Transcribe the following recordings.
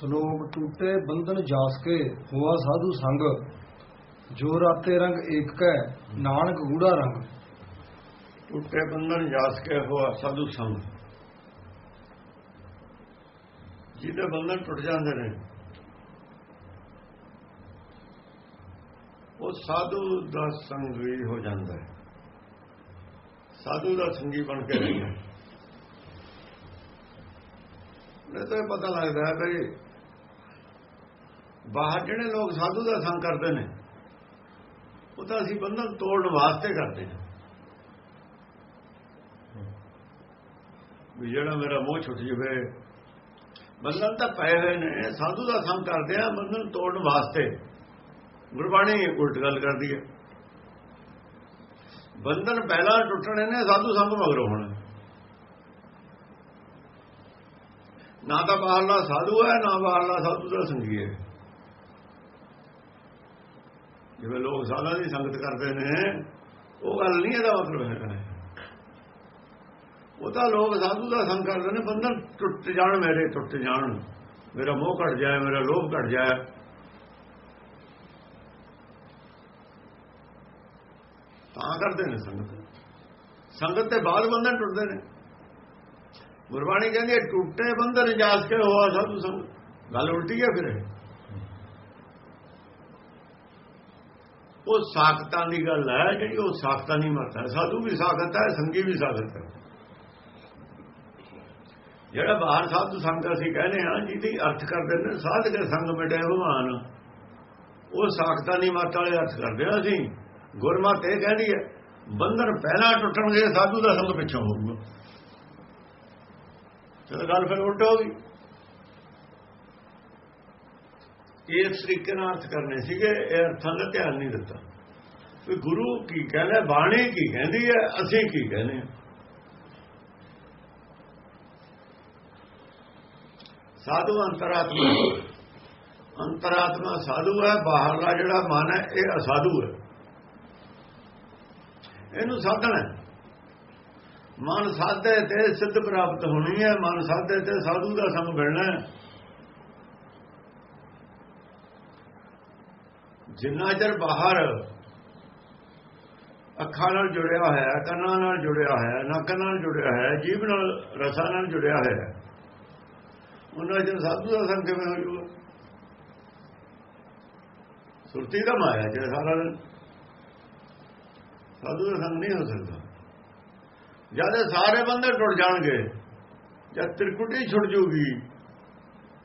ਸਲੋਕ ਟੂਟੇ ਬੰਧਨ ਜਾਸ ਕੇ, ਹੋਆ ਸਾਧੂ ਸੰਗ। ਜੋ ਰਾਤੇ ਰੰਗ ਏਕ ਕੈ, ਨਾਨਕ ਗੂੜਾ ਰੰਗ। ਟੁੱਟੇ ਬੰਧਨ ਜਾਸ ਕੇ, ਹੋਆ ਸਾਧੂ ਸੰਗ। ਜਿਹਦੇ ਬੰਧਨ ਟੁੱਟ ਜਾਂਦੇ ਨੇ, ਉਹ ਸਾਧੂ ਦਾ ਸੰਗ ਵੀ ਹੋ ਜਾਂਦਾ ਹੈ। ਸਾਧੂ ਦਾ ਸੰਗੀ ਬਣ ਕੇ ਰਹਿੰਦਾ ਨੇ ਤਾਂ ਇਹ ਪਤਾ ਲੱਗਦਾ ਹੈ ਵੀ ਬਾਹਰ ਜਿਹੜੇ ਲੋਕ ਸਾਧੂ ਦਾ ਸੰਗ ਕਰਦੇ ਨੇ, ਉਹ ਤਾਂ ਅਸੀਂ ਬੰਧਨ ਤੋੜਨ ਵਾਸਤੇ ਕਰਦੇ ਹਾਂ। ਵੀ ਜਿਹੜਾ ਮੇਰਾ ਮੋਹ ਛੁੱਟ ਜਵੇ, ਬੰਧਨ ਤਾਂ ਪਏ ਹੋਏ ਨੇ, ਸਾਧੂ ਦਾ ਸੰਗ ਕਰਦੇ ਆ, ਬੰਧਨ ਤੋੜਨ ਵਾਸਤੇ। ਗੁਰਬਾਣੀ ਉਲਟ ਗੱਲ ਕਰਦੀ ਹੈ। ਬੰਧਨ ਪਹਿਲਾਂ ਟੁੱਟਣੇ ਨੇ, ਸਾਧੂ ਸੰਗ ਮਗਰੋਂ ਹੋਣਾ ਨਾ। ਤਾਂ ਬਾਹਰਲਾ ਸਾਧੂ ਹੈ, ਨਾ ਬਾਹਰਲਾ ਸਾਧੂ ਦਾ ਸੰਗੀ ਹੈ। ਜਿਵੇਂ ਲੋਕ ਸਾਧਾਂ ਦੀ ਸੰਗਤ ਕਰਦੇ ਨੇ, ਉਹ ਗੱਲ ਨਹੀਂ, ਇਹਦਾ ਮਤਲਬ ਹੈ। ਉਹ ਤਾਂ ਲੋਕ ਸਾਧੂ ਦਾ ਸੰਗ ਕਰਦੇ ਨੇ, ਬੰਧਨ ਟੁੱਟ ਜਾਣ, ਮੇਰੇ ਟੁੱਟ ਜਾਣ। ਮੇਰਾ ਮੋਹ ਘਟ ਜਾਏ, ਮੇਰਾ ਲੋਭ ਘਟ ਜਾਏ। ਤਾਂ ਕਰਦੇ ਨੇ ਸੰਗਤ। ਸੰਗਤ ਤੇ ਬਾਅਦ ਬੰਧਨ ਟੁੱਟਦੇ ਨੇ। ਗੁਰਬਾਣੀ ਕਹਿੰਦੀ ਹੈ, ਟੁੱਟੇ ਬੰਧਨ ਜਾਸ ਕੇ ਹੋਆ ਸਾਧੂ ਸੰਗ। ਗੱਲ ਉਲਟੀ ਹੈ ਫਿਰ ਉਹ ਸਾਖਤਾਂ ਦੀ ਗੱਲ ਹੈ, ਜਿਹੜੀ ਉਹ ਸਾਖਤਾਂ ਨਹੀਂ ਮਰਦਾ ਸਾਧੂ ਵੀ ਸਾਖਤ ਹੈ, ਸੰਗੀ ਵੀ ਸਾਖਤ ਹੈ। ਜਿਹੜਾ ਬਾਹਰ ਸਾਧੂ ਸੰਗ ਅਸੀਂ ਕਹਿੰਦੇ ਹਾਂ, ਜਿਹਦੀ ਅਰਥ ਕਰਦੇ ਨੇ, ਸਾਧ ਕੇ ਸੰਗ ਮਿਟੇ ਭਗਵਾਨ। ਉਹ ਸਾਖਤਾਂ ਦੀ ਮਤ ਵਾਲੇ ਅਰਥ ਕਰਦੇ ਹਾਂ ਅਸੀਂ। ਗੁਰਮਤ ਇਹ ਕਹਿੰਦੀ ਹੈ, ਬੰਧਨ ਪਹਿਲਾਂ ਟੁੱਟਣਗੇ, ਸਾਧੂ ਦਾ ਸੰਗ ਪਿੱਛੋਂ ਹੋਊਗਾ। ਤੇ ਗੱਲ ਫਿਰ ਉਲਟ ਹੋ ਗਈ। ਇਸ ਤਰੀਕੇ ਨਾਲ ਅਰਥ ਕਰਨੇ ਸੀਗੇ, ਇਹ ਅਰਥਾਂ ਦਾ ਧਿਆਨ ਨਹੀਂ ਦਿੱਤਾ। ਵੀ ਗੁਰੂ ਕੀ ਕਹਿੰਦਾ ਬਾਣੀ ਕੀ ਕਹਿੰਦੀ ਹੈ, ਅਸੀਂ ਕੀ ਕਹਿੰਦੇ ਹਾਂ। ਸਾਧੂ ਅੰਤਰਾਤਮਾ ਅੰਤਰਾਤਮਾ ਸਾਧੂ ਹੈ, ਬਾਹਰਲਾ ਜਿਹੜਾ ਮਨ ਹੈ, ਇਹ ਅਸਾਧੂ ਹੈ। ਇਹਨੂੰ ਸਾਧਣਾ ਮਨ ਸਾਧੇ ਤੇ ਸਿੱਧ ਪ੍ਰਾਪਤ ਹੋਣੀ ਹੈ, ਮਨ ਸਾਧੇ ਤੇ ਸਾਧੂ ਦਾ ਸੰਗ ਮਿਲਣਾ ਹੈ। ਜਿੰਨਾ ਚਿਰ ਬਾਹਰ ਅੱਖਾਂ ਨਾਲ ਜੁੜਿਆ ਹੋਇਆ ਹੈ, ਕੰਨਾਂ ਨਾਲ ਜੁੜਿਆ ਹੋਇਆ ਹੈ, ਨੱਕ ਨਾਲ ਜੁੜਿਆ ਹੋਇਆ ਹੈ, ਜੀਭ ਨਾਲ, ਰਸਾਂ ਨਾਲ ਜੁੜਿਆ ਹੋਇਆ ਹੈ, ਉਹਨਾਂ ਚਿਰ ਸਾਧੂ ਦਾ ਸੰਗ ਕਿਵੇਂ ਹੋ ਜੂਗਾ ਸੁਰਤੀ ਦਾ ਮਾਇਆ ਜੇ ਸਾਰਾ ਸਾਧੂ ਦਾ ਸੰਗ ਨਹੀਂ ਹੋ ਸਕਦਾ। ਜਦ ਸਾਰੇ ਬੰਦੇ ਟੁੱਟ ਜਾਣਗੇ, ਜਦ ਤ੍ਰਿਕੁਟੀ ਛੁੱਟ ਜੂਗੀ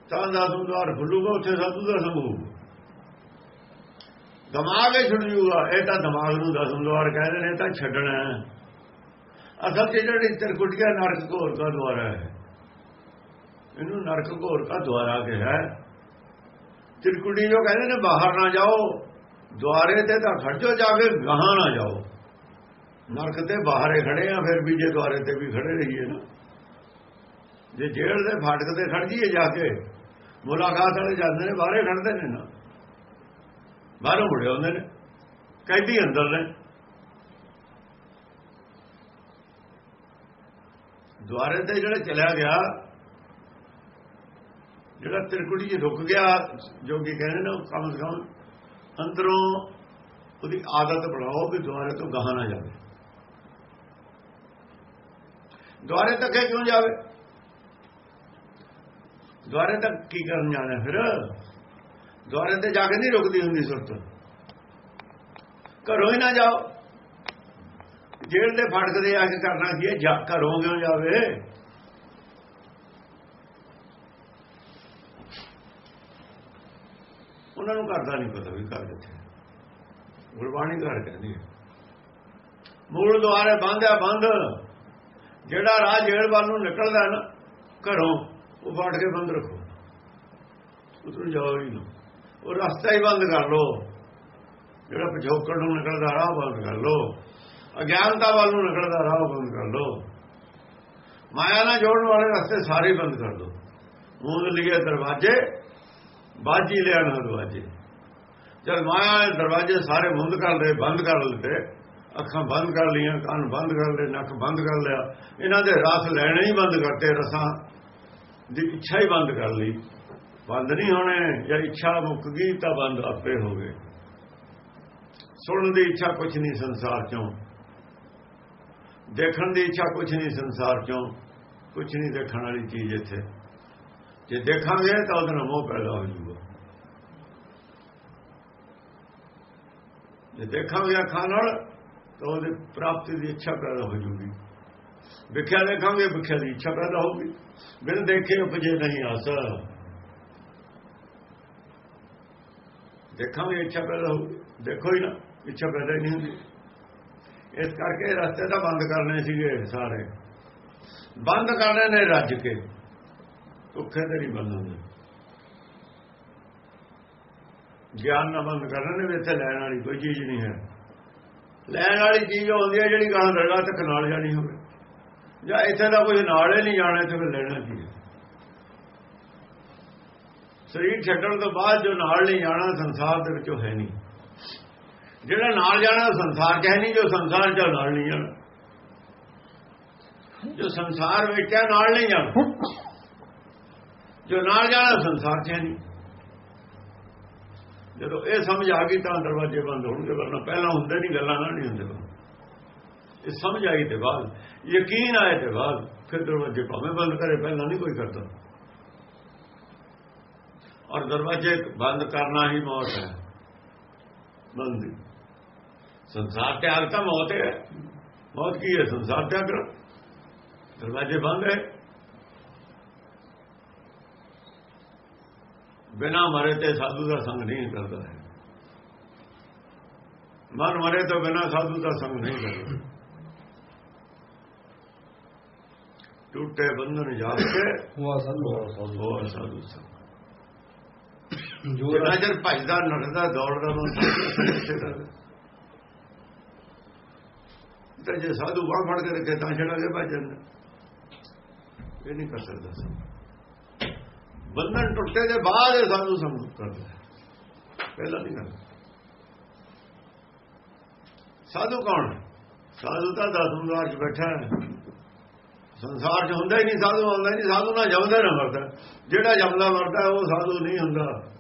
ਤਾਂ ਦਾਸੂ ਦਵਾਰ ਖੁੱਲੂਗਾ, ਉੱਥੇ ਸਾਧੂ ਦਾ ਸੰਗ ਦਿਮਾਗ ਹੀ ਛੁੱਟ ਜੂਗਾ। ਇਹ ਤਾਂ ਦਿਮਾਗ ਨੂੰ ਦਸਮ ਦਵਾਰ ਕਹਿੰਦੇ ਨੇ ਤਾਂ ਛੱਡਣਾ ਅਸਲ ਚ ਜਿਹੜੀ ਤ੍ਰਿਕੁਟੀਆ ਨਰਕ ਘੋਰ ਦਾ ਦੁਆਰਾ ਹੈ। ਇਹਨੂੰ ਨਰਕ ਘੋਰ ਦਾ ਦੁਆਰਾ ਕਿਹਾ ਹੈ। ਤ੍ਰਿਕੁਟੀ ਜੋ ਕਹਿੰਦੇ ਨੇ, ਬਾਹਰ ਨਾ ਜਾਓ, ਦੁਆਰੇ ਤੇ ਤਾਂ ਖੜਜੋ ਜਾ ਕੇ ਗਾਹਾਂ ਨਾ ਜਾਓ। ਨਰਕ ਤੇ ਬਾਹਰੇ ਖੜੇ ਆ, ਫਿਰ ਵੀ ਜੇ ਦੁਆਰੇ ਤੇ ਵੀ ਖੜੇ ਰਹੀਏ ਨਾ। ਜੇ ਜੇਲ੍ਹ ਦੇ ਫਾਟਕ ਤੇ ਖੜ ਜੀਏ ਜਾ ਕੇ, ਮੁਲਾਕਾਤ ਵਾਲੇ ਜਾਂਦੇ ਨੇ, ਬਾਹਰੇ ਖੜਦੇ ਨੇ ਨਾ। ਬਾਹਰੋਂ ਮੁੜੇ ਆਉਂਦੇ ਨੇ, ਕੈਦੀ ਅੰਦਰ ਨੇ। ਦੁਆਰੇ ਤੇ ਜਿਹੜਾ ਚਲਿਆ ਗਿਆ, ਜਿਹੜਾ ਤਿਰਕੁੜੀ 'ਚ ਰੁਕ ਗਿਆ ਜੋਗੀ ਕਹਿੰਦੇ ਨੇ ਉਹ ਕਮ ਸੇ ਕਮ ਅੰਦਰੋਂ ਉਹਦੀ ਆਦਤ ਬਣਾਓ ਕਿ ਦੁਆਰੇ ਤੋਂ ਗਾਹ ਨਾ ਜਾਵੇ। ਦੁਆਰੇ ਤੱਕ ਕਿਉਂ ਜਾਵੇ? ਦੁਆਰੇ ਤੱਕ ਕੀ ਕਰਨ ਜਾਣਾ ਫਿਰ? ਦੁਆਰੇ ਤੇ ਜਾ ਕੇ ਨਹੀਂ ਰੁਕਦੀ ਹੁੰਦੀ ਸੁਰਤ। ਘਰੋਂ ਹੀ ਨਾ ਜਾਓ। ਜੇਲ੍ਹ ਦੇ ਫੜਕਦੇ ਆ ਕੇ ਕਰਨਾ ਕੀ ਹੈ? ਜਾ ਘਰੋਂ ਕਿਉਂ ਜਾਵੇ? ਉਹਨਾਂ ਨੂੰ ਘਰ ਦਾ ਨਹੀਂ ਪਤਾ ਵੀ ਘਰ ਕਿੱਥੇ ਗੁਰਬਾਣੀ ਘਰ ਕਹਿੰਦੀ ਹੈ। ਮੂਲ ਦੁਆਰੇ ਬੰਦਿਆ ਬੰਦ। ਜਿਹੜਾ ਰਾਹ ਜੇਲ੍ਹ ਵੱਲ ਨੂੰ ਨਿਕਲਦਾ ਨਾ, ਘਰੋਂ, ਉਹ ਫੜ ਕੇ ਬੰਦ ਰੱਖੋ। ਉਧਰ ਜਾਓ ਹੀ ਨਾ। ਉਹ ਰਸਤਾ ਹੀ ਬੰਦ ਕਰ ਲੋ ਜਿਹੜਾ ਪਿਛੋਕੜ ਨੂੰ ਨਿਕਲਦਾ ਰਾਹ ਬੰਦ ਕਰ ਲੋ ਅਗਿਆਨਤਾ ਵੱਲ ਨੂੰ ਨਿਕਲਦਾ ਰਾਹ ਬੰਦ ਕਰ ਲੋ ਮਾਇਆ ਨਾਲ ਜੋੜਨ ਵਾਲੇ ਰਸਤੇ ਸਾਰੇ ਬੰਦ ਕਰ ਦੋ ਮੂੰਹ ਲਿਖੇ ਦਰਵਾਜ਼ੇ ਬਾਜੀ ਲਿਆਣਾ ਦਰਵਾਜ਼ੇ ਜਦ ਮਾਇਆ ਦੇ ਦਰਵਾਜ਼ੇ ਸਾਰੇ ਬੰਦ ਕਰ ਲਏ ਬੰਦ ਕਰ ਲਏ ਅੱਖਾਂ ਬੰਦ ਕਰ ਲੀਆਂ ਕੰਨ ਬੰਦ ਕਰ ਲਏ ਨੱਕ ਬੰਦ ਕਰ ਲਿਆ ਇਹਨਾਂ ਦੇ ਰਸ ਲੈਣੇ ਹੀ ਬੰਦ ਕਰਤੇ ਰਸਾਂ ਦੀ ਇੱਛਾ ਹੀ ਬੰਦ ਕਰ ਲਈ ਬੰਦ ਨਹੀਂ ਹੋਣੇ, ਜੇ ਇੱਛਾ ਮੁੱਕ ਗਈ ਤਾਂ ਬੰਦ ਆਪੇ ਹੋ ਗਏ। ਸੁਣਨ ਦੀ ਇੱਛਾ ਕੁਝ ਨਹੀਂ ਸੰਸਾਰ ਚੋਂ। ਦੇਖਣ ਦੀ ਇੱਛਾ ਕੁਝ ਨਹੀਂ ਸੰਸਾਰ ਚੋਂ। ਕੁਝ ਨਹੀਂ ਦੇਖਣ ਵਾਲੀ ਚੀਜ਼ ਇੱਥੇ। ਜੇ ਦੇਖਾਂਗੇ ਤਾਂ ਉਹਦਾ ਨਾਲ ਮੋਹ ਪੈਦਾ ਹੋ ਜਾਊਗਾ। ਜੇ ਦੇਖਾਂਗੇ ਅੱਖਾਂ ਨਾਲ, ਤਾਂ ਉਹਦੀ ਪ੍ਰਾਪਤੀ ਦੀ ਇੱਛਾ ਪੈਦਾ ਹੋ ਜਾਊਗੀ। ਵਿਖਿਆ ਦੇਖਾਂਗੇ, ਵਿਖਿਆ ਦੀ ਇੱਛਾ ਪੈਦਾ ਹੋਊਗੀ। ਬਿਨ ਦੇਖੇ ਉਪਜੇ ਨਹੀਂ ਆਸ। ਦੇਖਾਂਗੇ ਇੱਛਾ ਪੈਦਾ ਹੋਊਗੀ ਦੇਖੋ ਹੀ ਨਾ ਇੱਛਾ ਪੈਦਾ ਹੀ ਨਹੀਂ ਹੁੰਦੀ। ਇਸ ਕਰਕੇ ਰਸਤੇ ਤਾਂ ਬੰਦ ਕਰਨੇ ਸੀਗੇ ਸਾਰੇ। ਬੰਦ ਕਰਨੇ ਨੇ ਰੱਜ ਕੇ। ਭੁੱਖੇ ਤੇ ਨਹੀਂ ਬੰਦ ਗਿਆਨ ਨਾਲ ਬੰਦ ਕਰਨੇ ਨੇ ਵੀ ਇੱਥੇ ਲੈਣ ਵਾਲੀ ਕੋਈ ਚੀਜ਼ ਨਹੀਂ ਹੈ। ਲੈਣ ਵਾਲੀ ਚੀਜ਼ ਆਉਂਦੀ ਹੈ ਜਿਹੜੀ ਗਾਂ ਦਰਗਾਹ ਤੱਕ ਨਾਲ ਜਾਣੀ ਹੋਵੇ। ਜਾਂ ਇੱਥੇ ਦਾ ਕੋਈ ਨਾਲ ਹੀ ਨਹੀਂ ਜਾਣਾ ਤੇ ਫਿਰ ਲੈਣਾ ਕੀ ਹੈ ਸਰੀਰ ਛੱਡਣ ਤੋਂ ਬਾਅਦ ਜੋ ਨਾਲ ਨਹੀਂ ਜਾਣਾ, ਸੰਸਾਰ ਦੇ ਵਿੱਚੋਂ ਹੈ ਨਹੀਂ। ਜਿਹੜਾ ਨਾਲ ਜਾਣਾ, ਸੰਸਾਰ 'ਚ ਹੈ ਨਹੀਂ, ਜੋ ਸੰਸਾਰ 'ਚ ਨਾਲ ਨਹੀਂ ਜਾਣਾ। ਜੋ ਸੰਸਾਰ ਵਿੱਚ ਹੈ, ਨਾਲ ਨਹੀਂ ਜਾਣਾ। ਜੋ ਨਾਲ ਜਾਣਾ, ਸੰਸਾਰ 'ਚ ਹੈ ਨਹੀਂ। ਜਦੋਂ ਇਹ ਸਮਝ ਆ ਗਈ ਤਾਂ ਦਰਵਾਜ਼ੇ ਬੰਦ ਹੋਣਗੇ, ਵਰਨਾ ਪਹਿਲਾਂ ਹੁੰਦੇ ਨਹੀਂ, ਗੱਲਾਂ ਨਾਲ ਨਹੀਂ ਹੁੰਦੇ। ਇਹ ਸਮਝ ਆਈ ਤੇ ਬਾਅਦ, ਯਕੀਨ ਆਏ ਤੇ ਬਾਅਦ, ਫਿਰ ਦਰਵਾਜ਼ੇ ਭਾਵੇਂ ਬੰਦ ਕਰੇ, ਪਹਿਲਾਂ ਨਹੀਂ ਕੋਈ ਕਰਦਾ। ਔਰ ਦਰਵਾਜ਼ੇ ਬੰਦ ਕਰਨਾ ਹੀ ਮੌਤ ਹੈ। ਬੰਦ। ਸੰਸਾਰ ਤਿਆਗ ਤਾਂ ਮੌਤ ਹੈ। ਮੌਤ ਕੀ ਹੈ? ਸੰਸਾਰ ਤਿਆਗ ਦਰਵਾਜ਼ੇ ਬੰਦ ਹੈ। ਬਿਨਾ ਮਰੇ ਤੇ ਸਾਧੂ ਦਾ ਸੰਗ ਨਹੀਂ ਕਰਦਾ ਹੈ। ਮਨ ਮਰੇ ਤੋਂ ਬਿਨਾ ਸਾਧੂ ਦਾ ਸੰਗ ਨਹੀਂ ਕਰਦਾ। ਟੁੱਟੇ ਬੰਧਨ ਜਾਗ ਕੇ ਹੋਆ ਸਾਧੂ। ਹੋਰ ਸਾਧੂ ਸੰਗ। ਜਿੰਨਾ ਚਿਰ ਭੱਜਦਾ ਨੱਠਦਾ ਦੌੜਦਾ ਨੂੰ ਤਾਂ ਜੇ ਸਾਧੂ ਬਾਹ ਫੜ ਕੇ ਰੱਖੇ, ਤਾਂ ਛੜਾ ਕੇ ਭੱਜ ਜਾਂਦਾ। ਇਹ ਨਹੀਂ ਕਰ ਸਕਦਾ ਸੀ। ਬੰਧਨ ਟੁੱਟੇ ਦੇ ਬਾਅਦ ਇਹ ਸਾਧੂ ਸੰਗ ਕਰਦਾ ਪਹਿਲਾਂ ਨਹੀਂ ਕਰਦਾ। ਸਾਧੂ ਕੌਣ? ਸਾਧੂ ਤਾਂ ਦਸਮਦਾਰ ਚ ਬੈਠਾ ਹੈ। ਸੰਸਾਰ 'ਚ ਹੁੰਦਾ ਹੀ ਨਹੀਂ, ਸਾਧੂ ਆਉਂਦਾ ਹੀ ਨਹੀਂ, ਸਾਧੂ ਨਾ ਜਮਦਾ ਨਾ ਮਰਦਾ। ਜਿਹੜਾ ਜਮਦਾ ਮਰਦਾ, ਉਹ ਸਾਧੂ ਨਹੀਂ ਹੁੰਦਾ।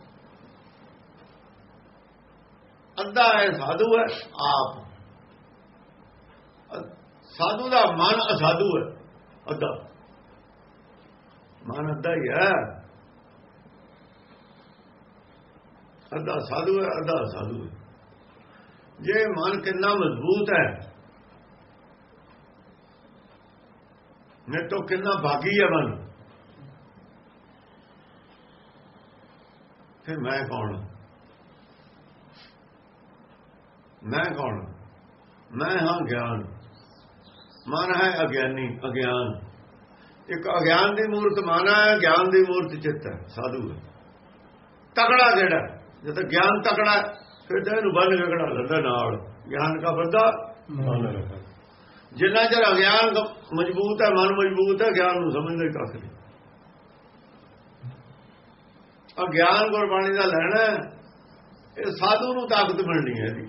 ਅੱਧਾ ਹੈ ਸਾਧੂ ਹੈ, ਆਪ। ਸਾਧੂ ਦਾ ਮਨ ਅਸਾਧੂ ਹੈ, ਅੱਧਾ। ਮਨ ਅੱਧਾ ਹੀ ਹੈ। ਅੱਧਾ ਸਾਧੂ ਹੈ, ਅੱਧਾ ਸਾਧੂ ਹੈ। ਜੇ ਮਨ ਕਿੰਨਾ ਮਜ਼ਬੂਤ ਹੈ ਨੇ ਤੋਂ ਕਿੰਨਾ ਭਾਗੀ ਹੈ ਮਨ, ਫਿਰ ਮੈਂ ਕੌਣ ਮੈਂ ਕੌਣ? ਮੈਂ ਹਾਂ ਗਿਆਨ। ਮਨ ਹੈ ਅਗਿਆਨੀ, ਅਗਿਆਨ। ਇੱਕ ਅਗਿਆਨ ਦੀ ਮੂਰਤ ਮਨ ਹੈ, ਗਿਆਨ ਦੀ ਮੂਰਤ ਚਿੱਤ ਹੈ, ਸਾਧੂ ਹੈ। ਤਕੜਾ ਜਿਹੜਾ ਜਦ ਗਿਆਨ ਤਕੜਾ ਫਿਰ ਤਾਂ ਇਹਨੂੰ ਬੰਨ ਕੇ ਖੜਾ ਨਾਲ। ਗਿਆਨ ਦਾ ਬੰਦਾ ਜਿੰਨਾ ਚਿਰ ਅਗਿਆਨ ਮਜ਼ਬੂਤ ਹੈ, ਮਨ ਮਜ਼ਬੂਤ ਹੈ, ਗਿਆਨ ਨੂੰ ਸਮਝਦੇ ਕੱਖ ਨਹੀਂ। ਅਗਿਆਨ ਗੁਰਬਾਣੀ ਦਾ ਲੈਣਾ ਇਹ ਸਾਧੂ ਨੂੰ ਤਾਕਤ ਮਿਲਣੀ ਹੈ ਇਹਦੀ।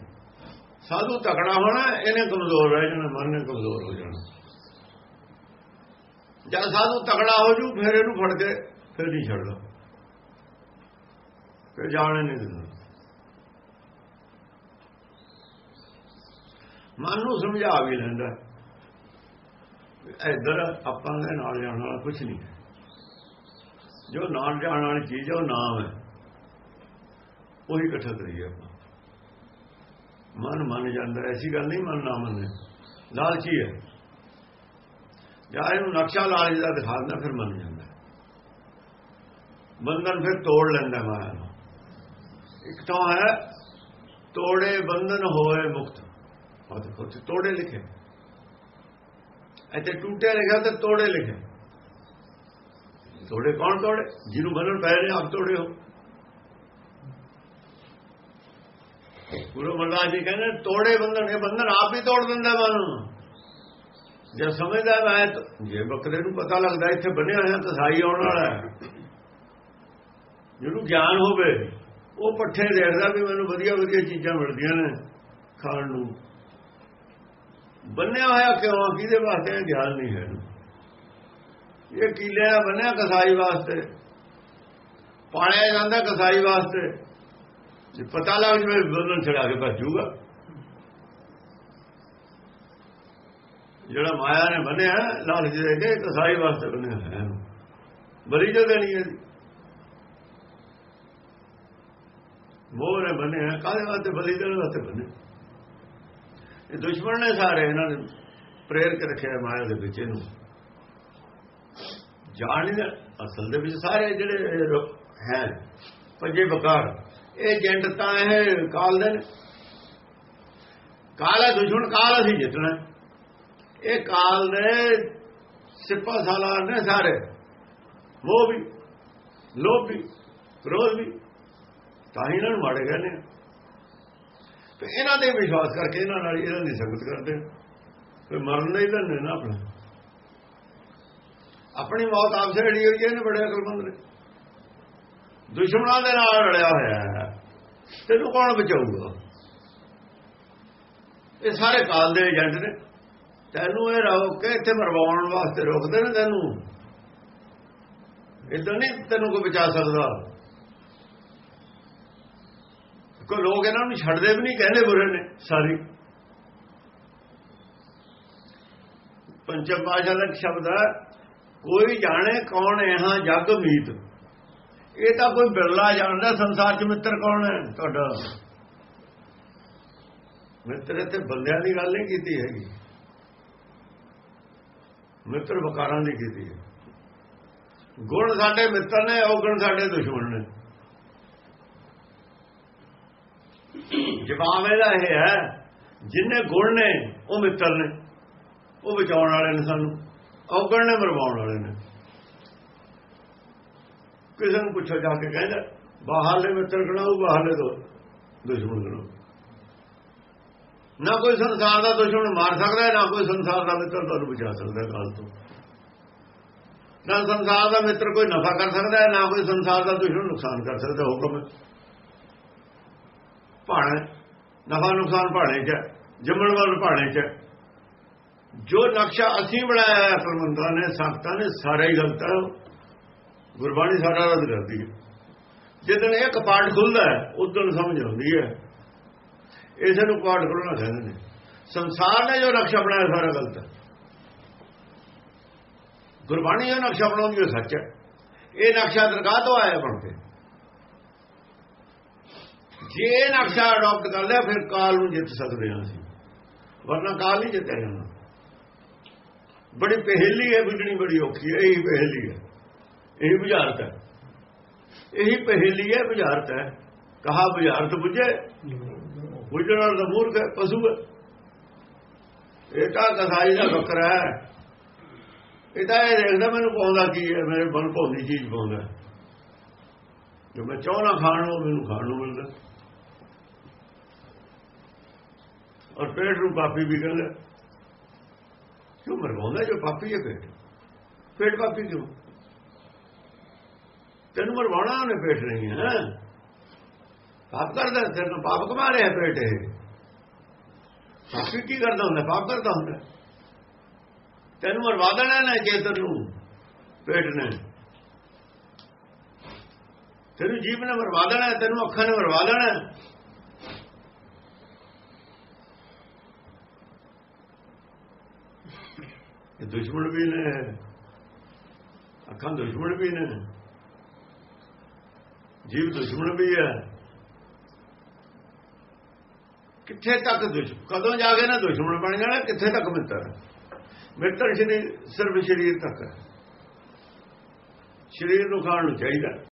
ਸਾਧੂ ਤਕੜਾ ਹੋਣਾ, ਇਹਨੇ ਕਮਜ਼ੋਰ ਰਹਿ ਜਾਣਾ, ਮਨ ਨੇ ਕਮਜ਼ੋਰ ਹੋ ਜਾਣਾ। ਜਦ ਸਾਧੂ ਤਕੜਾ ਹੋ ਜੂ, ਫਿਰ ਇਹਨੂੰ ਫੜ ਕੇ ਫਿਰ ਨਹੀਂ ਛੱਡਦਾ। ਫਿਰ ਜਾਣੇ ਨਹੀਂ ਦਿੰਦਾ। ਮਨ ਨੂੰ ਸਮਝਾ ਵੀ ਲੈਂਦਾ। ਇੱਧਰ ਆਪਾਂ ਦੇ ਨਾਲ ਜਾਣ ਵਾਲਾ ਕੁਝ ਨਹੀਂ। ਹੈ ਜੋ ਨਾਲ ਜਾਣ ਵਾਲੀ ਚੀਜ਼ ਹੈ ਉਹ ਨਾਮ ਹੈ। ਉਹੀ ਇਕੱਠਾ ਕਰੀਏ ਆਪਾਂ। ਮਨ ਮੰਨ ਜਾਂਦਾ ਐਸੀ ਗੱਲ ਨਹੀਂ ਮਨ ਨਾ ਮੰਨੇ। ਲਾਲਚੀ ਹੈ। ਜਾਂ ਇਹਨੂੰ ਨਕਸ਼ਾ ਲਾਲਚ ਦਾ ਦਿਖਾ ਦਿੰਦਾ, ਫਿਰ ਮੰਨ ਜਾਂਦਾ ਬੰਧਨ ਫਿਰ ਤੋੜ ਲੈਂਦਾ ਮਾਇਆ ਨੂੰ। ਇੱਕ ਤਾਂ ਹੈ, ਤੋੜੇ ਬੰਧਨ ਹੋਏ ਮੁਕਤ। ਉਹ ਦੇਖੋ ਤੋੜੇ ਲਿਖੇ। ਇੱਥੇ ਟੂਟੇ ਲਿਖਿਆ ਤੇ ਤੋੜੇ ਲਿਖੇ। ਤੋੜੇ ਕੌਣ ਤੋੜੇ? ਜਿਹਨੂੰ ਬੰਨਣ ਪੈ ਰਹੇ ਆਪ ਤੋੜੇ ਹੋ। ਗੁਰੂ ਮਰਦਾਸ ਜੀ ਕਹਿੰਦੇ, ਤੋੜੇ ਬੰਧਨ ਇਹ ਬੰਧਨ ਆਪ ਹੀ ਤੋੜ ਦਿੰਦਾ ਮਨ ਜੇ ਸਮਝਦਾ ਮੈਂ ਜੇ ਬੱਕਰੇ ਨੂੰ ਪਤਾ ਲੱਗਦਾ, ਇੱਥੇ ਬੰਨਿਆ ਹੋਇਆ ਕਸਾਈ ਆਉਣ ਵਾਲਾ ਹੈ। ਜਿਹਨੂੰ ਗਿਆਨ ਹੋਵੇ, ਉਹ ਪੱਠੇ ਦੇਖਦਾ ਵੀ ਮੈਨੂੰ ਵਧੀਆ ਵਧੀਆ ਚੀਜ਼ਾਂ ਮਿਲਦੀਆਂ ਨੇ ਖਾਣ ਨੂੰ। ਬੰਨਿਆ ਹੋਇਆ ਕਿਉਂ ਕਿਹਦੇ ਵਾਸਤੇ? ਗਿਆਨ ਨਹੀਂ ਹੈ। ਇਹ ਕੀਲੇ ਦਾ ਬੰਨਿਆ ਕਸਾਈ ਵਾਸਤੇ। ਪਾਲਿਆ ਜਾਂਦਾ ਕਸਾਈ ਵਾਸਤੇ। ਜੇ ਪਤਾ ਲੱਗ ਜਵੇ ਬੰਦਨ ਛੜਾ ਕੇ ਭੱਜ ਜਾਊਗਾ। ਜਿਹੜਾ ਮਾਇਆ ਨੇ ਬੰਨਿਆ, ਲਾਲਚ ਦੇ ਕੇ ਕਸਾਈ ਵਾਸਤੇ ਬੰਨਿਆ ਹੈ ਇਹਨੂੰ। ਬਲੀ ਜੋ ਦੇਣੀ ਹੈ ਮੋਹ ਨੇ ਬੰਨਿਆ, ਕਾਹਦੇ ਵਾਸਤੇ ਬਲੀ? ਦੇਣ ਵਾਸਤੇ ਬੰਨੇ ਇਹ ਦੁਸ਼ਮਣ ਨੇ ਸਾਰੇ ਇਹਨਾਂ ਨੇ ਪ੍ਰੇਰ ਕੇ ਰੱਖਿਆ ਮਾਇਆ ਦੇ ਵਿੱਚ ਇਹਨੂੰ। ਜਾਣ ਨਹੀਂ ਅਸਲ ਦੇ ਵਿੱਚ ਸਾਰੇ ਜਿਹੜੇ ਹੈ, ਪੰਜੇ ਬਕਾਰ। ਇਹ ਜੰਡ ਤਾਂ ਇਹ ਕਾਲ ਦੇ ਨੇ। ਕਾਲ ਹੈ ਦੁਸ਼ਮਣ, ਕਾਲ ਅਸੀਂ ਜਿੱਤਣਾ। ਇਹ ਕਾਲ ਦੇ ਸਿੱਪਾ ਸਾਲਾਰ ਨੇ ਸਾਰੇ। ਉਹ ਵੀ, ਲੋਭ ਵੀ ਰੋਜ਼ ਵੀ, ਤਾਂ ਹੀ ਇਹਨਾਂ ਨੂੰ ਮਾੜੇ ਕਹਿੰਦੇ ਨੇ ਤੇ ਇਹਨਾਂ ਦੇ ਵਿਸ਼ਵਾਸ ਕਰਕੇ ਇਹਨਾਂ ਨਾਲ ਇਹਨਾਂ ਦੀ ਸੰਗਤ ਕਰਦੇ ਤੇ ਮਰਨ ਨਹੀਂ ਲੈਂਦੇ ਨਾ ਆਪਣਾ। ਆਪਣੀ ਮੌਤ ਆਪ ਛੇੜੀ ਹੋਈ ਹੈ, ਇਹਨੇ ਬੜੇ ਅਕਲਮੰਦ ਨੇ। ਦੁਸ਼ਮਣਾਂ ਦੇ ਨਾਲ ਰਲਿਆ ਹੋਇਆ ਹੈ। ਤੈਨੂੰ ਕੌਣ ਬਚਾਊਗਾ? ਇਹ ਸਾਰੇ ਕਾਲ ਦੇ ਏਜੰਟ ਨੇ। ਤੈਨੂੰ ਇਹ ਰੋਕ ਕੇ ਇੱਥੇ ਮਰਵਾਉਣ ਵਾਸਤੇ ਰੋਕਦੇ ਨੇ ਤੈਨੂੰ। ਇਦਾਂ ਨਹੀਂ ਤੈਨੂੰ ਕੋਈ ਬਚਾ ਸਕਦਾ। ਕੋਈ ਲੋਕ ਇਹਨਾਂ ਨੂੰ ਛੱਡਦੇ ਵੀ ਨਹੀਂ, ਕਹਿੰਦੇ ਬੁਰੇ ਨੇ ਸਾਰੀ। ਪੰਚਮ ਪਾਸ਼ਾ ਦਾ ਇੱਕ ਸ਼ਬਦ ਹੈ, ਕੋਈ ਜਾਣੇ ਕੌਣ ਹੈ ਹਾਂ ਜਗ ਮੀਤ। ਇਹ ਤਾਂ ਕੋਈ ਬਿਰਲਾ ਜਾਣਦਾ ਸੰਸਾਰ 'ਚ ਮਿੱਤਰ ਕੌਣ ਹੈ ਤੁਹਾਡਾ? ਮਿੱਤਰ ਇੱਥੇ ਬੰਦਿਆਂ ਦੀ ਗੱਲ ਨਹੀਂ ਕੀਤੀ ਹੈਗੀ। ਮਿੱਤਰ ਵਕਾਰਾਂ ਦੀ ਕੀਤੀ ਹੈ। ਗੁਣ ਸਾਡੇ ਮਿੱਤਰ ਨੇ, ਔਗਣ ਸਾਡੇ ਦੁਸ਼ਮਣ ਨੇ। ਜਵਾਬ ਇਹਦਾ ਇਹ ਹੈ, ਜਿੰਨੇ ਗੁਣ ਨੇ, ਉਹ ਮਿੱਤਰ ਨੇ। ਉਹ ਬਚਾਉਣ ਵਾਲੇ ਨੇ ਸਾਨੂੰ। ਔਗਣ ਨੇ, ਮਰਵਾਉਣ ਵਾਲੇ ਨੇ। ਕਿਸੇ ਨੂੰ ਪੁੱਛੋ ਜਾ ਕੇ ਕਹਿੰਦਾ ਬਾਹਰਲੇ ਮਿੱਤਰ ਗਣਾਉ ਬਾਹਰਲੇ ਦੋ। ਦੁਸ਼ਮਣ ਗਣਾਉ ਨਾ ਕੋਈ ਸੰਸਾਰ ਦਾ ਦੁਸ਼ਮਣ ਮਾਰ ਸਕਦਾ ਨਾ ਕੋਈ ਸੰਸਾਰ ਦਾ ਮਿੱਤਰ ਤੁਹਾਨੂੰ ਬਚਾ ਸਕਦਾ ਕਾਲ ਤੋਂ। ਨਾ ਸੰਸਾਰ ਦਾ ਮਿੱਤਰ ਕੋਈ ਨਫਾ ਕਰ ਸਕਦਾ ਹੈ ਨਾ ਕੋਈ ਸੰਸਾਰ ਦਾ ਦੁਸ਼ਮਣ ਨੁਕਸਾਨ ਕਰ ਸਕਦਾ ਹੁਕਮ ਭਾਣੇ ਨਫਾ ਨੁਕਸਾਨ ਭਾਣੇ ਚ ਹੈ, ਜੰਮਣ ਵਾਲ ਭਾਣੇ ਚ ਹੈ। ਜੋ ਨਕਸ਼ਾ ਅਸੀਂ ਬਣਾਇਆ ਹੈ ਅਕਲਮੰਦਾਂ ਨੇ ਸੰਤਾਂ ਨੇ ਸਾਰਾ ਹੀ ਗਲਤ ਹੈ ਗੁਰਬਾਣੀ ਸਾਰਾ ਰੱਦ ਕਰਦੀ ਹੈ। ਜਦੋਂ ਇਹ ਕਪਾਟ ਖੁੱਲਦਾ ਹੈ ਉਦੋਂ ਸਮਝ ਆਉਂਦੀ ਹੈ। ਇਸੇ ਨੂੰ ਕਪਾਟ ਖੁੱਲਣਾ ਕਹਿੰਦੇ ਨੇ। ਸੰਸਾਰ ਨੇ ਜੋ ਨਕਸ਼ਾ ਬਣਾਇਆ, ਸਾਰਾ ਗਲਤ ਹੈ। ਗੁਰਬਾਣੀ ਜੋ ਨਕਸ਼ਾ ਬਣਾਉਂਦੀ ਉਹ ਸੱਚ ਹੈ। ਇਹ ਨਕਸ਼ਾ ਦਰਗਾਹ ਤੋਂ ਆਇਆ ਬਣ ਕੇ। ਜੇ ਇਹ ਨਕਸ਼ਾ ਅਡਾਪਟ ਕਰ ਲਿਆ, ਫਿਰ ਕਾਲ ਨੂੰ ਜਿੱਤ ਸਕਦੇ ਹਾਂ ਅਸੀਂ। ਵਰਨਾ ਕਾਲ ਨਹੀਂ ਜਿੱਤਿਆ ਜਾਂਦਾ। ਬੜੀ ਪਹੇਲੀ ਹੈ ਬੁਝਣੀ ਬੜੀ ਔਖੀ ਹੈ, ਇਹੀ ਪਹਿਲੀ ਹੈ। ਇਹੀ ਬੁਝਾਰਤ ਹੈ। ਇਹੀ ਪਹੇਲੀ ਹੈ, ਬੁਝਾਰਤ ਹੈ। ਕਹਾ ਬੁਝਾਰਤ ਬੁਝੇ, ਬੁਝਣ ਵਾਲਾ ਤਾਂ ਮੂਰਖ ਹੈ, ਪਸ਼ੂ ਹੈ। ਇਹ ਤਾਂ ਕਸਾਈ ਦਾ ਬੱਕਰਾ ਹੈ। ਇਹ ਤਾਂ ਇਹ ਦੇਖਦਾ, ਮੈਨੂੰ ਪਾਉਂਦਾ ਕੀ ਹੈ? ਮੇਰੇ ਮਨ ਭੌਂਦੀ ਚੀਜ਼ ਪਾਉਂਦਾ। ਜੋ ਮੈਂ ਚਾਹਣਾ ਖਾਣ ਨੂੰ ਮੈਨੂੰ ਖਾਣ ਨੂੰ ਮਿਲਦਾ। ਔਰ ਪੇਟ ਨੂੰ ਪਾਪੀ ਵੀ ਕਹਿੰਦਾ। ਕਿਉਂ ਮਰਵਾਉਂਦਾ ਜੋ ਪਾਪੀ ਹੈ ਪੇਟ? ਪੇਟ ਪਾਪੀ ਕਿਉਂ? ਤੈਨੂੰ ਮਰਵਾਉਣਾ ਉਹਨੇ ਪੇਟ ਨਹੀਂ ਹੈ ਪਾਪ ਕਰਦਾ ਤੈਨੂੰ ਪਾਪ ਕਮਾ ਰਿਹਾ ਪੇਟ ਇਹ। ਪਾਪੀ ਕੀ ਕਰਦਾ ਹੁੰਦਾ? ਪਾਪ ਕਰਦਾ ਹੁੰਦਾ। ਤੈਨੂੰ ਮਰਵਾ ਦੇਣਾ ਨਾ ਚੇਤਨ ਨੂੰ ਪੇਟ ਨੇ। ਤੈਨੂੰ ਜੀਵ ਨੇ ਮਰਵਾ ਦੇਣਾ ਤੈਨੂੰ ਅੱਖਾਂ ਨੇ ਮਰਵਾ ਦੇਣਾ। ਇਹ ਦੁਸ਼ਮਣ ਵੀ ਨੇ। ਅੱਖਾਂ ਦੁਸ਼ਮਣ ਵੀ ਨੇ। ਜੀਵ ਦੁਸ਼ਮਣ ਵੀ ਹੈ। ਕਿੱਥੇ ਤੱਕ ਦੁਸ਼ਮਣ ਕਦੋਂ ਜਾ ਕੇ ਨਾ ਦੁਸ਼ਮਣ ਬਣ ਜਾਣਾ, ਕਿੱਥੇ ਤੱਕ ਮਿੱਤਰ? ਮਿੱਤਰ ਸ਼ਰੀਰ ਸਿਰਫ ਸ਼ਰੀਰ ਤੱਕ। ਹੈ ਸ਼ਰੀਰ ਨੂੰ ਖਾਣ ਨੂੰ ਚਾਹੀਦਾ।